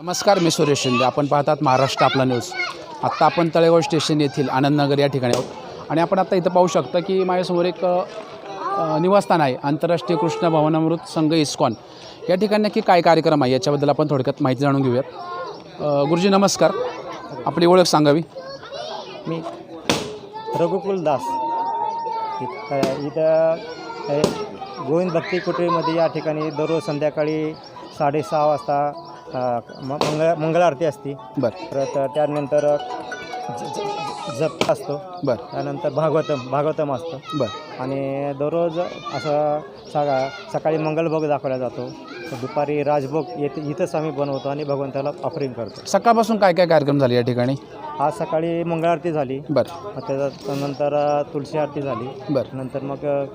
नमस्कार मी सुरेश शिंदे. आपण पाहतात महाराष्ट्र आपला न्यूज आत्ता आपण तळेगाव स्टेशन येथील आनंदनगर या ठिकाणी आहोत. आणि आपण आता इथं पाहू शकता की माझ्यासमोर एक निवासस्थान आहे. आंतरराष्ट्रीय कृष्ण भवनामृत संघ इस्कॉन. या ठिकाणी नक्की काय कार्यक्रम आहे याच्याबद्दल आपण थोडक्यात माहिती जाणून घेऊयात. गुरुजी नमस्कार. आपली ओळख सांगावी. मी रघुकुल दास. इथं गोविंद भक्ती कुटीमध्ये या ठिकाणी दररोज संध्याकाळी साडेसहा वाजता अ, म- मंगळ मंगळ आरती असते. बरं. परत त्यानंतर ज- ज- जप असतो. बरं. त्यानंतर भागवतम भागवतम असतं. बरं. आणि दररोज असं सका सकाळी मंगलभोग दाखवला जातो. दुपारी राजभोग येथे इथंच आम्ही बनवतो आणि भगवंताला ऑफरिंग करतो. सकाळपासून काय काय कार्यक्रम झाले या ठिकाणी? आज सकाळी मंगळ आरती झाली. बरं. मग त्याच्यानंतर तुळशी आरती झाली. बरं. नंतर मग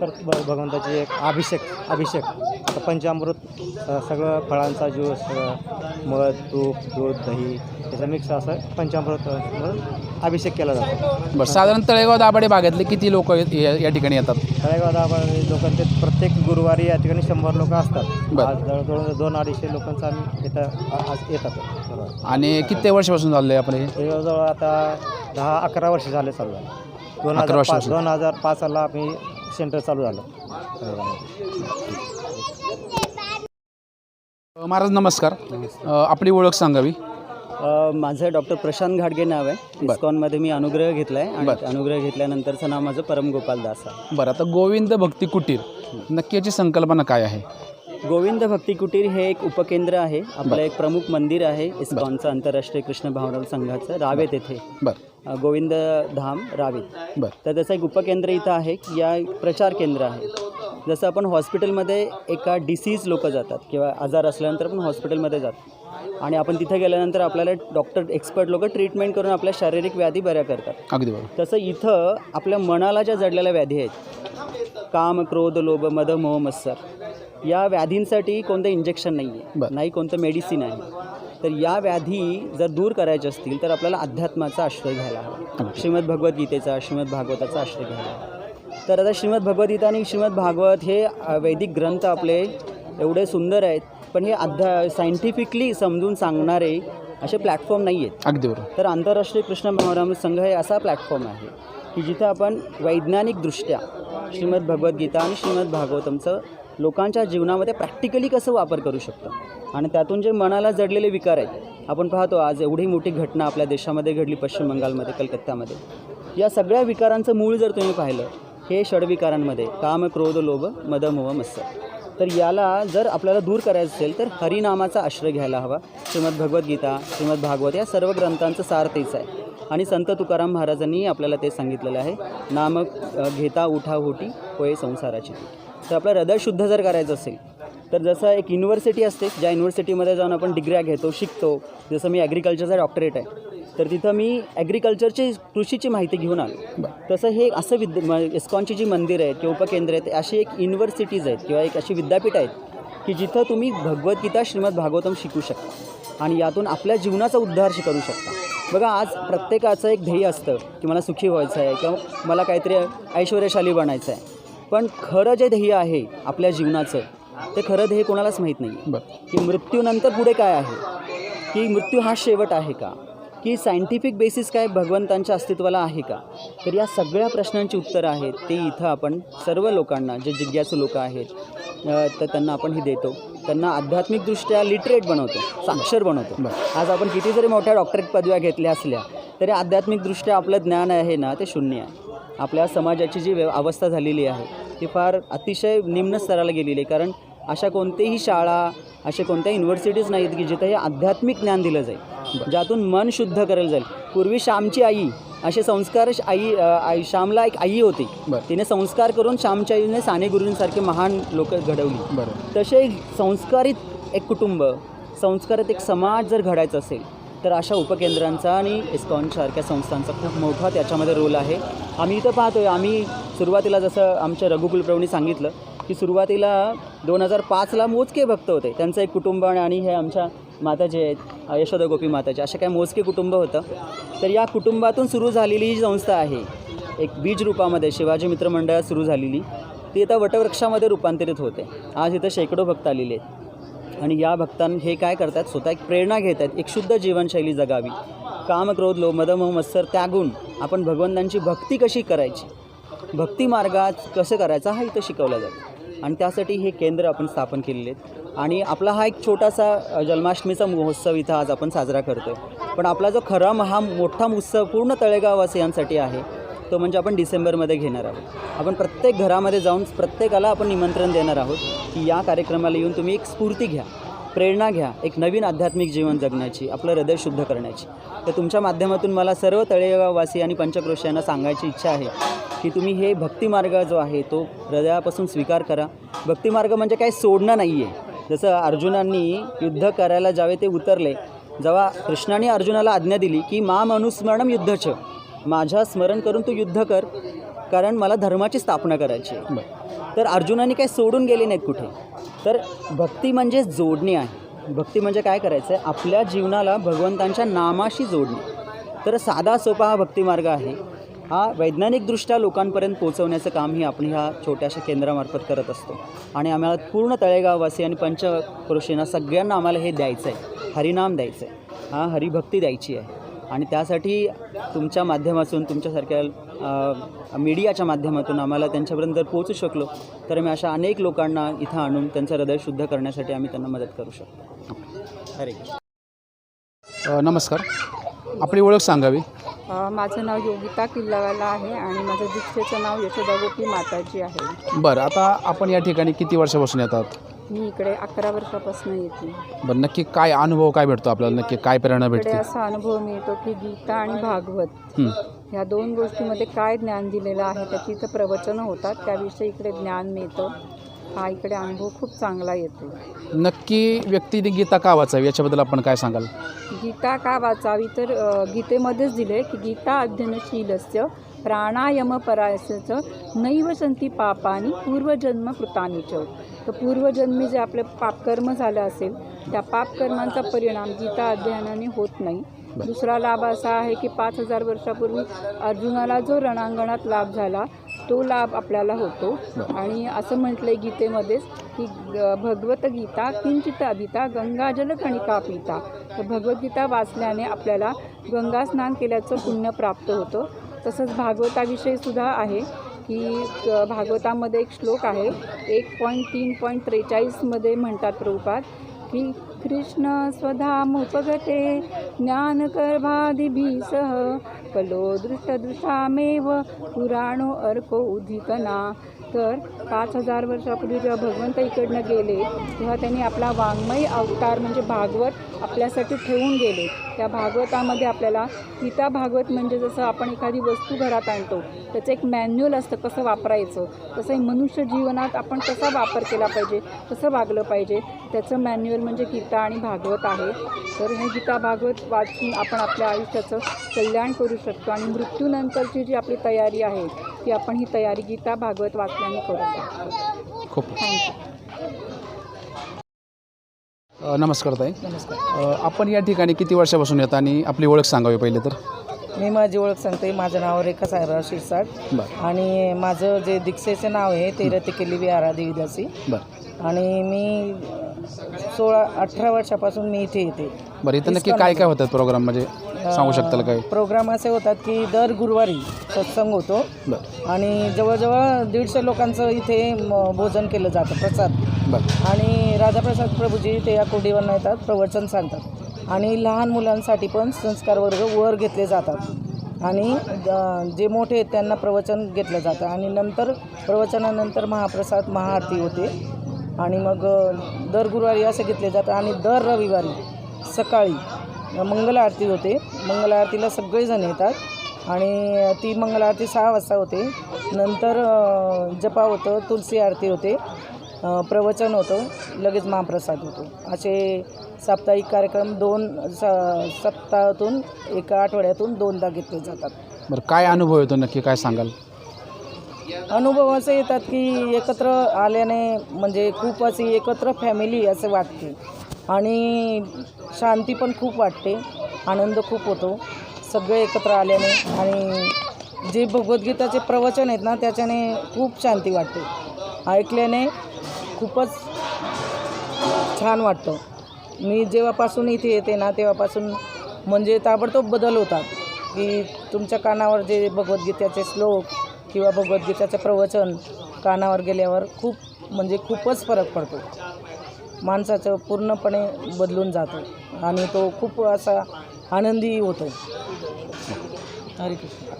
भ- भगवंताची एक अभिषेक अभिषेक. तर पंचामृत सगळं फळांचा ज्यूस मध तूप दूध दही त्याचा मिक्स असं पंचामृत अभिषेक केला जातो बरं साधारण तळेगाव दाभाडे भागातले किती लोक या या ठिकाणी येतात तळेगाव आपण लोकांचे प्रत्येक गुरुवारी या ठिकाणी शंभर लोक असतात. आज जवळजवळ दोन अडीचशे लोकांचं आम्ही इथं आज येतात. आणि किती वर्षापासून चाललं आहे आपलं जवळजवळ आता दहा अकरा वर्ष झाले चालू झालं दोन हजार. दोन हजार पाचला आम्ही सेंटर चालू झालं. महाराज नमस्कार. आपली ओळख सांगावी. माझं डॉक्टर प्रशांत घाडगे नाव आहे. इस्कॉनमध्ये मी अनुग्रह घेतला आहे आणि. अनुग्रह घेतल्यानंतरचं नाव माझं परमगोपाल दास आहे. बरं आता गोविंद भक्ती कुटीर नक्की याची संकल्पना काय आहे? गोविंद भक्ती कुटीर हे एक उपकेंद्र आहे. आपलं एक प्रमुख मंदिर आहे इस्कॉनचं आंतरराष्ट्रीय कृष्ण भावना संघाचं रावेत येथे. गोविंद धाम रावेत बरं. तर त्याचं एक उपकेंद्र इथं आहे की या एक प्रचार केंद्र आहे. जसं आपण हॉस्पिटलमध्ये एका डिसीज लोक जातात किंवा आजार असल्यानंतर आपण हॉस्पिटलमध्ये जातो आणि आपण तिथे गेल्यानंतर आपल्याला डॉक्टर एक्सपर्ट लोक ट्रीटमेंट करून आपल्या शारीरिक व्याधी बऱ्या करतात. अगदी बरोबर. तसं इथं आपल्या मनाला ज्या जडलेल्या व्याधी आहेत काम क्रोध लोभ मद मोह मत्सर या व्याधींसाठी कोणतं इंजेक्शन नाही आहे बरं. नाही कोणतं मेडिसिन आहे. तर या व्याधी जर दूर करायच्या असतील तर आपल्याला अध्यात्माचा आश्रय घ्यायला हवा. श्रीमद भगवद्गीतेचा श्रीमद भागवताचा आश्रय घ्यायला हवा. तर आता श्रीमद भगवद्गीता आणि श्रीमद भागवत हे वैदिक ग्रंथ आपले एवढे सुंदर आहेत पण हे अध्या सायंटिफिकली समजून सांगणारे असे प्लॅटफॉर्म नाही आहेत. अगदी बरोबर. तर आंतरराष्ट्रीय कृष्ण भावनामृत संघ हे असा प्लॅटफॉर्म आहे की जिथं आपण वैज्ञानिकदृष्ट्या श्रीमद भगवद्गीता आणि श्रीमद भागवतमचं लोकांच्या जीवनामध्ये प्रॅक्टिकली कसं वापर करू शकतो? आणि त्यातून जे मनाला जडलेले विकार आहेत आपण पाहतो आज एवढी मोठी घटना आपल्या देशामध्ये घडली पश्चिम बंगालमध्ये कलकत्त्यामध्ये. या सगळ्या विकारांचं मूळ जर तुम्ही पाहिलं हे षडविकारांमध्ये काम क्रोध लोभ मदमोह मत्सर. तर याला जर आपल्याला दूर करायचं असेल तर हरिनामाचा आश्रय घ्यायला हवा. श्रीमद भगवद्गीता श्रीमद भागवत या सर्व ग्रंथांचं सार तेच आहे. आणि संत तुकाराम महाराजांनी आपल्याला ते सांगितलेलं आहे नाम घेता उठा होटी होय संसाराची. तर आपलं हृदय शुद्ध जर करायचं असेल तर जसं एक युनिव्हर्सिटी असते ज्या युनिव्हर्सिटीमध्ये जाऊन आपण डिग्र्या घेतो शिकतो जसं मी ॲग्रिकल्चरचा डॉक्टरेट आहे तर तिथं मी ॲग्रिकल्चरची कृषीची माहिती घेऊन आलो. तसं हे असं विद्या म इस्कॉनची जी मंदिरं आहेत किंवा उपकेंद्र आहेत अशी एक युनिव्हर्सिटीज आहेत किंवा एक अशी विद्यापीठ आहेत की जिथं तुम्ही भगवद्गीता श्रीमद भागवतम शिकू शकता आणि यातून आपल्या जीवनाचा उद्धार करू शकता. बघा आज प्रत्येकाचं एक ध्येय असतं की मला सुखी व्हायचं आहे किंवा मला काहीतरी ऐश्वर्यशाली बनायचं आहे पण खरं जे ध्येय आहे आपल्या जीवनाचं ते खरं ध्येय कोणालाच माहीत नाही. की मृत्यूनंतर पुढे काय आहे? की मृत्यू हा शेवट आहे का? की सायंटिफिक बेसिस काय भगवंतांच्या अस्तित्वाला आहे का? तर या सगळ्या प्रश्नांची उत्तरं आहेत ते इथं आपण सर्व लोकांना जे जिज्ञासू लोक आहेत तर त्यांना आपण ही देतो. त्यांना आध्यात्मिकदृष्ट्या लिटरेट बनवतो साक्षर बनवतो. आज आपण किती जरी मोठ्या डॉक्टरेट पदव्या घेतल्या असल्या तरी आध्यात्मिकदृष्ट्या आपलं ज्ञान आहे ना ते शून्य आहे. आपल्या समाजाची जी व्यव अवस्था झालेली आहे ती फार अतिशय निम्न स्तराला गेलेली आहे. कारण अशा कोणतेही शाळा अशा कोणत्या युनिव्हर्सिटीज नाहीत की जिथे हे आध्यात्मिक ज्ञान दिलं जाईल. ज्यातून मन शुद्ध करेल जाईल. पूर्वी श्यामची आई असे संस्कार आई आई श्यामला एक आई होती. तिने संस्कार करून श्यामच्या आईने साने गुरुंसारखे महान लोक घडवली. तसे संस्कारित एक कुटुंब संस्कारित एक समाज जर घडायचा असेल तर अशा उपकेंद्रांचा आणि इस्कॉनसारख्या संस्थांचा खूप मोठा त्याच्यामध्ये रोल आहे. आम्ही इथं पाहतोय आम्ही सुरुवातीला जसं आमच्या रघुकुलप्रभूंनी सांगितलं की सुरुवातीला दोन हजार पाचला मोजके भक्त होते. त्यांचं एक कुटुंब आणि हे आमच्या माता जे आहेत यशोदा गोपी माताचे असे काय मोजके कुटुंब होतं. तर या कुटुंबातून सुरू झालेली ही संस्था आहे एक बीज रूपामध्ये शिवाजी मित्र मंडळात सुरू झालेली ती आता वटवृक्षामध्ये रूपांतरित होते. आज इथं शेकडो भक्त आलेले आहेत. आणि या भक्तां हे काय करतात? स्वतः एक प्रेरणा घेत आहेत एक शुद्ध जीवनशैली जगावी. काम क्रोध लो मदमोह मत्सर त्यागून आपण भगवंतांची भक्ती कशी करायची? भक्ती मार्गात कसं करायचा? हा इथं शिकवला जातो. आणि त्यासाठी हे केंद्र आपण स्थापन केलेले आहेत. आणि आपला हा एक छोटासा जन्माष्टमीचा महोत्सव इथं आज आपण साजरा करतो आहे पण आपला जो खरा महा मोठा उत्सव पूर्ण तळेगाववासियांसाठी आहे तो म्हणजे आपण डिसेंबरमध्ये घेणार आहोत. आपण प्रत्येक घरामध्ये जाऊन प्रत्येकाला आपण निमंत्रण देणार आहोत की या कार्यक्रमाला येऊन तुम्ही एक स्फूर्ती घ्या प्रेरणा घ्या एक नवीन आध्यात्मिक जीवन जगण्याची आपलं हृदय शुद्ध करण्याची. तर तुमच्या माध्यमातून मला सर्व तळेगाववासी आणि पंचक्रोशांना सांगायची इच्छा आहे की तुम्ही हे भक्तिमार्ग जो आहे तो हृदयापासून स्वीकार करा. भक्तिमार्ग म्हणजे काही सोडणं नाही आहे जसं अर्जुनांनी युद्ध करायला ज्यावेळी ते उतरले जेव्हा कृष्णाने अर्जुनाला आज्ञा दिली की माम अनुस्मरणम युद्धच. माझ्या स्मरण करून तू युद्ध कर कारण मला धर्माची स्थापना करायची आहे. तर अर्जुनाने काही सोडून गेले नाहीत कुठे. तर भक्ती म्हणजे जोडणे आहे. भक्ती म्हणजे काय करायचं आहे? आपल्या जीवनाला भगवंतांच्या नामाशी जोडणे. तर साधा सोपा हा भक्तिमार्ग आहे. हा वैज्ञानिकदृष्ट्या लोकांपर्यंत पोहोचवण्याचं कामही आपण ह्या छोट्याशा केंद्रामार्फत करत असतो. आणि आम्हाला पूर्ण तळेगाववासी आणि पंचक्रोशींना सगळ्यांना आम्हाला हे द्यायचं आहे. हरिनाम द्यायचं आहे. हा हरिभक्ती द्यायची आहे. आणि त्यासाठी तुमच्या माध्यमातून तुमच्यासारख्या मीडियाच्या माध्यमातून आम्हाला त्यांच्यापर्यंत जर पोहोचू शकलो तर आम्ही अशा अनेक लोकांना इथं आणून त्यांचं हृदय शुद्ध करण्यासाठी आम्ही त्यांना मदत करू शकतो. हरे नमस्कार. आपली ओळख सांगावी. माझं नाव योगिता किल्लावाला आहे आणि माझं दीक्षेचं नाव यशोदागोपी माताजी आहे. बरं आता आपण या ठिकाणी किती वर्षापासून येतात? मी इकडे अकरा वर्षापासून येते. बरं नक्की काय अनुभव काय भेटतो आपल्याला? नक्की काय प्रेरणा इकडे भेटते? असा अनुभव मिळतो की गीता आणि भागवत हं. ह्या दोन गोष्टीमध्ये काय ज्ञान दिलेलं आहे त्याची इथं प्रवचनं होतात त्याविषयी इकडे ज्ञान मिळतं. हा इकडे अनुभव खूप चांगला येतो. नक्की व्यक्तीने गीता का वाचावी? याच्याबद्दल आपण काय सांगाल? गीता का वाचावी? तर अ, गीतेमध्येच दिले की गीता अध्ययनशीलस्य प्राणायाम परायसचं नैव संती पापानी पूर्वजन्म कृतानी च तर पूर्वजन्मी जे आपलं पापकर्म झालं असेल त्या पापकर्मांचा परिणाम गीता अध्ययनाने होत नाही. दुसरा लाभ असा आहे की पाच हजार वर्षापूर्वी अर्जुनाला जो रणांगणात लाभ झाला तो लाभ आपल्याला होतो. आणि असं म्हटलंय गीतेमध्येच की ग- भगवद्गीता किंचित अभिता गंगाजल कणिका पिता तर भगवद्गीता वाचल्याने आपल्याला गंगा स्नान केल्याचं पुण्य प्राप्त होतं. तसंच भागवताविषयी सुद्धा आहे की भागवतामध्ये एक श्लोक आहे एक पॉईंट तीन पॉईंट त्रेचाळीसमध्ये म्हणतात प्रभुपाद की कृष्ण स्वधामुपगते ज्ञानगर्भादिभिः सह कलो दृष्टदृशामेव पुराणो अर्को उदिकना तर पाच हजार वर्षापूर्वी जेव्हा भगवंत इकडनं गेले तेव्हा त्यांनी आपला वाङ्मय अवतार म्हणजे भागवत आपल्यासाठी ठेवून गेले. त्या भागवतामध्ये आपल्याला गीता भागवत म्हणजे जसं आपण एखादी वस्तू घरात आणतो त्याचं एक मॅन्युअल असतं कसं वापरायचं तसं मनुष्य जीवनात आपण कसा वापर केला पाहिजे कसं वागलं पाहिजे त्याचं मॅन्युअल म्हणजे गीता आणि भागवत आहे. तर हे गीता भागवत वाचून आपण आपल्या आयुष्याचं कल्याण करू शकतो आणि मृत्यूनंतरची जी आपली तयारी आहे ती आपण ही तयारी गीता भागवत वाचल्याने करू. शकतो खूप थँक्यू नमस्कार ताई. नमस्कार. आपण या ठिकाणी किती वर्षापासून येत आणि आपली ओळख सांगावी पहिले तर? मी माझी ओळख सांगते. माझं नाव रेखा साहेबराव शिरसाट. बरं. आणि माझं जे दीक्षेचं नाव आहे ते रतिकेली विहारा देवीदासी बरं. आणि मी सोळा अठरा वर्षापासून मी इथे येते. बरं इथं नक्की काय काय होतात प्रोग्राम म्हणजे सांगू शकताल काय? प्रोग्राम असे होतात की दर गुरुवारी सत्संग होतो. आणि जवळजवळ दीडशे लोकांचं इथे भोजन केलं जातं प्रसाद. आणि राधाप्रसाद प्रभूजी ते या कोडीवर येतात प्रवचन सांगतात. आणि लहान मुलांसाठी पण संस्कार वर्ग वर घेतले जातात. आणि जे मोठे आहेत त्यांना प्रवचन घेतलं जातं. आणि नंतर प्रवचनानंतर महाप्रसाद महाआरती होते. आणि मग दर गुरुवारी असं घेतले जातं आणि दर रविवारी सकाळी मंगल आरती होते. मंगल आरतीला सगळेजण येतात. आणि ती मंगल आरती सहा वाजता होते. नंतर जपा होतं तुलसी आरती होते. प्रवचन होतं. लगेच महाप्रसाद होतो. असे साप्ताहिक कार्यक्रम दोन सप्ताहातून एका आठवड्यातून दोनदा घेतले जातात. बरं काय अनुभव येतो नक्की? काय सांगाल? अनुभव असे येतात की एकत्र आल्याने म्हणजे खूप अशी एकत्र फॅमिली असे वाटते. आणि शांती पण खूप वाटते. आनंद खूप होतो. सगळे एकत्र आल्याने आणि जे भगवद्गीताचे प्रवचन आहेत ना त्याच्याने खूप शांती वाटते. ऐकल्याने खूपच छान वाटतं. मी जेव्हापासून इथे येते ना तेव्हापासून म्हणजे ताबडतोब बदल होतात. की तुमच्या कानावर जे भगवद्गीत्याचे श्लोक किंवा भगवद्गीताचं प्रवचन कानावर गेल्यावर खूप म्हणजे खूपच फरक पडतो. माणसाचं पूर्णपणे बदलून जातं. आणि तो खूप असा आनंदी होतो. हरे कृष्ण.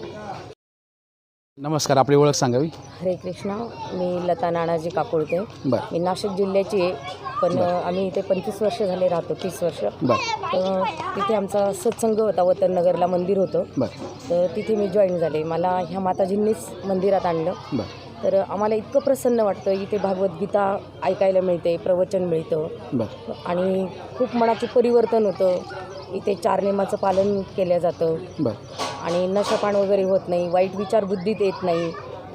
नमस्कार आपली ओळख सांगावी? हरे कृष्णा मी लता नानाजी काकुळते. बरं. मी नाशिक जिल्ह्याची आहे पण आम्ही इथे पंचवीस वर्ष झाले राहतो तीस वर्ष. बरं. तर तिथे आमचा सत्संग होता वतननगरला मंदिर होतं. बरं. तर तिथे मी जॉईन झाले. मला ह्या माताजींनीच मंदिरात आणलं. बरं. तर आम्हाला इतकं प्रसन्न वाटतं इथे भागवद्गीता ऐकायला मिळते प्रवचन मिळतं. बरं. आणि खूप मनाचं परिवर्तन होतं. इथे चार नियमाचं पालन केलं जातं. बरं. आणि नशापान वगैरे होत नाही वाईट विचार बुद्धीत येत नाही.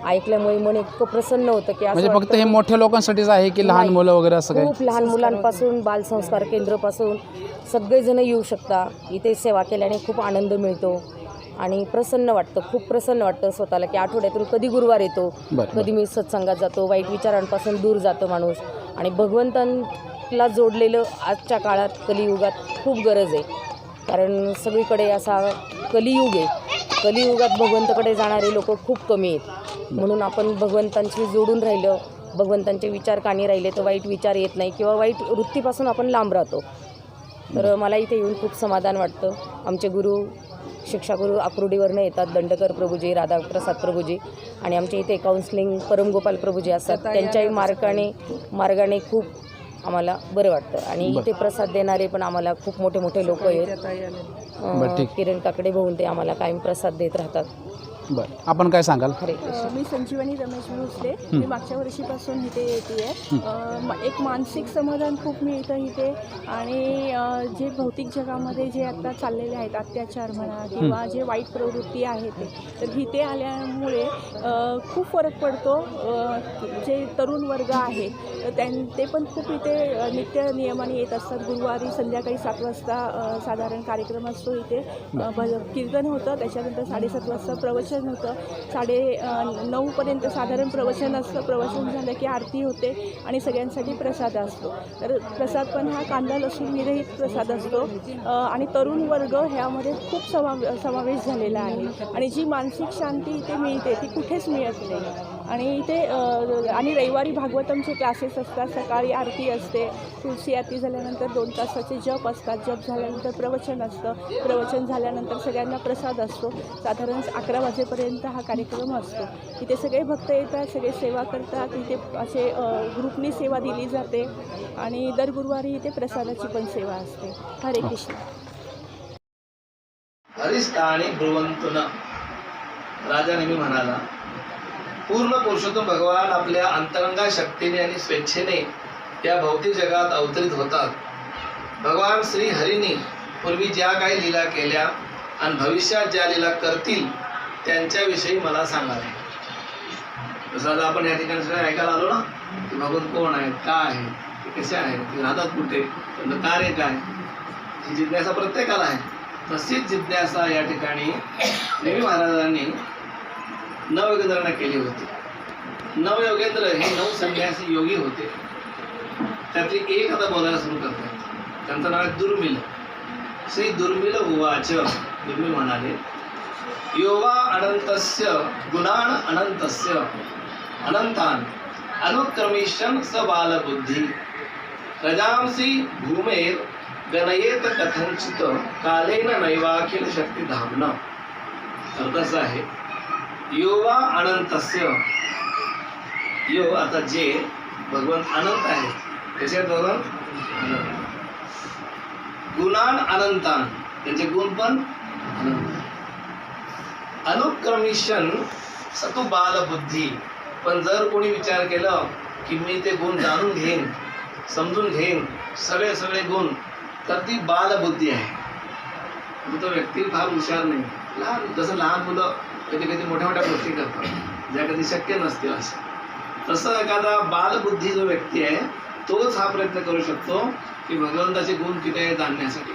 ऐकल्यामुळे मन इतकं प्रसन्न होतं की असं म्हणजे फक्त हे मोठ्या लोकांसाठीच आहे की लहान. मुलं वगैरे असं खूप लहान मुलांपासून बालसंस्कार केंद्रापासून सगळेजण येऊ शकता. इथे सेवा केल्याने खूप आनंद मिळतो. आणि प्रसन्न वाटतं खूप प्रसन्न वाटतं स्वतःला की आठवड्यातून कधी गुरुवार येतो कधी मी सत्संगात जातो वाईट विचारांपासून दूर जातो माणूस. आणि भगवंतांना जोडलेलं आजच्या काळात कलियुगात खूप गरज आहे. कारण सगळीकडे असा कलियुग आहे. कलियुगात भगवंताकडे जाणारे लोक खूप कमी आहेत. म्हणून आपण भगवंतांशी जोडून राहिलं भगवंतांचे विचार कानी राहिले तर वाईट विचार येत नाही किंवा वाईट वृत्तीपासून आपण लांब राहतो. तर मला इथे येऊन खूप समाधान वाटतं. आमचे गुरु शिक्षागुरू आकुर्डीवरनं येतात. दंडकर प्रभूजी राधाप्रसाद प्रभूजी आणि आमच्या इथे काउन्सिलिंग परमगोपाल प्रभूजी असतात. त्यांच्याही मार्गाने मार्गाने खूप आम्हाला बरं वाटतं. आणि इथे प्रसाद देणारे पण आम्हाला खूप मोठे मोठे लोक आहेत. किरण काकडे भाऊन ते आम्हाला कायम प्रसाद देत राहतात. बरं. आपण काय सांगाल? हरे कृष्ण मी संजीवनी रमेश भोसले. मी मागच्या वर्षीपासून इथे येते एक मानसिक समाधान खूप मिळतं इथे. आणि अ, जे भौतिक जगामध्ये जे आता चाललेले आहेत अत्याचार म्हणा किंवा जे वाईट प्रवृत्ती आहे ते तर इथे आल्यामुळे अ, खूप फरक पडतो. अ, जे तरुण वर्ग आहे तर त्यां ते पण खूप इथे अ, नित्य नियमाने येत असतात. गुरुवारी संध्याकाळी सात वाजता अ, साधारण कार्यक्रम असतो इथे. अ, भज कीर्तन होतं. त्याच्यानंतर साडेसात वाजता प्रवचन होतं. साडे नऊपर्यंत साधारण प्रवचन असतं. प्रवचन झालं की आरती होते आणि सगळ्यांसाठी प्रसाद असतो. तर प्रसाद पण हा कांदा लसूण विरहित प्रसाद असतो. आणि तरुण वर्ग ह्यामध्ये खूप समा समावेश झालेला आहे. आणि जी मानसिक शांती इथे मिळते ती कुठेच मिळत नाही. आणि इथे आणि रविवारी भागवतमचे क्लासेस असतात. सकाळी आरती असते. तुलसी आरती झाल्यानंतर दोन तासाचे जप असतात. जप झाल्यानंतर प्रवचन असतं. प्रवचन झाल्यानंतर सगळ्यांना प्रसाद असतो. साधारण अकरा वाजेपर्यंत हा कार्यक्रम असतो. इथे सगळे भक्त येतात सगळे सेवा करतात. इथे असे ग्रुपनी सेवा दिली जाते. आणि दर गुरुवारी इथे प्रसादाची पण सेवा असते. हरे कृष्ण. हरिस्थानी राजा नेहमी म्हणाला पूर्ण पुरुषोत्तम भगवान आपल्या अंतरंगा शक्तीने आणि स्वेच्छेने या भौतिक जगात अवतरित होतात. भगवान श्री हरीने पूर्वी ज्या काही लीला केल्या आणि भविष्यात ज्या लीला करतील त्यांच्याविषयी मला सांगावे जसं आता आपण या ठिकाणी सगळं ऐकायला आलो ना की भगवान कोण आहेत काय आहे ते कसे आहेत ते राहतात कुठे त्यांना कार्य काय ही जिज्ञासा प्रत्येकाला आहे. तशीच जिज्ञासा या ठिकाणी देवी महाराजांनी नवयोगेंद्रांना केली होती. नवयोगेंद्र हे नऊ संन्यासी योगी होते. त्यातली एक आता बोलायला सुरू करतात. त्यांचं नाव आहे दुर्मिल श्री दुर्मिल उवाच. दुर्मिल म्हणाले योवा अनंतस्य गुणान अनंतस्य अनंतान अनुक्रमिशन स बालबुद्धी। रजांसी भूमेर गणयेत कथंचित कालेन नैवाखिल शक्ती धामन अर्थ असा आहे युवा अनंतस्य. यो आता जे भगवान अनंत आहे. त्याच्यात भगवंत गुणान अनंतान. त्याचे गुण पण अनंत. अनुक्रमिशन सतु बालबुद्धी पण जर कोणी विचार केला की मी ते गुण जाणून घेईन समजून घेईन सगळे सगळे गुण तर ती बालबुद्धी आहे. मग तो व्यक्ती फार हुशार नाही. लहान जसं लहान मुलं कधी कधी मोठ्या मोठ्या गोष्टी करतात. ज्या कधी शक्य नसतील असं. तसं एखादा बालबुद्धी जो व्यक्ती आहे तोच हा प्रयत्न करू शकतो की भगवंताचे गुण किती आहे जाणण्यासाठी.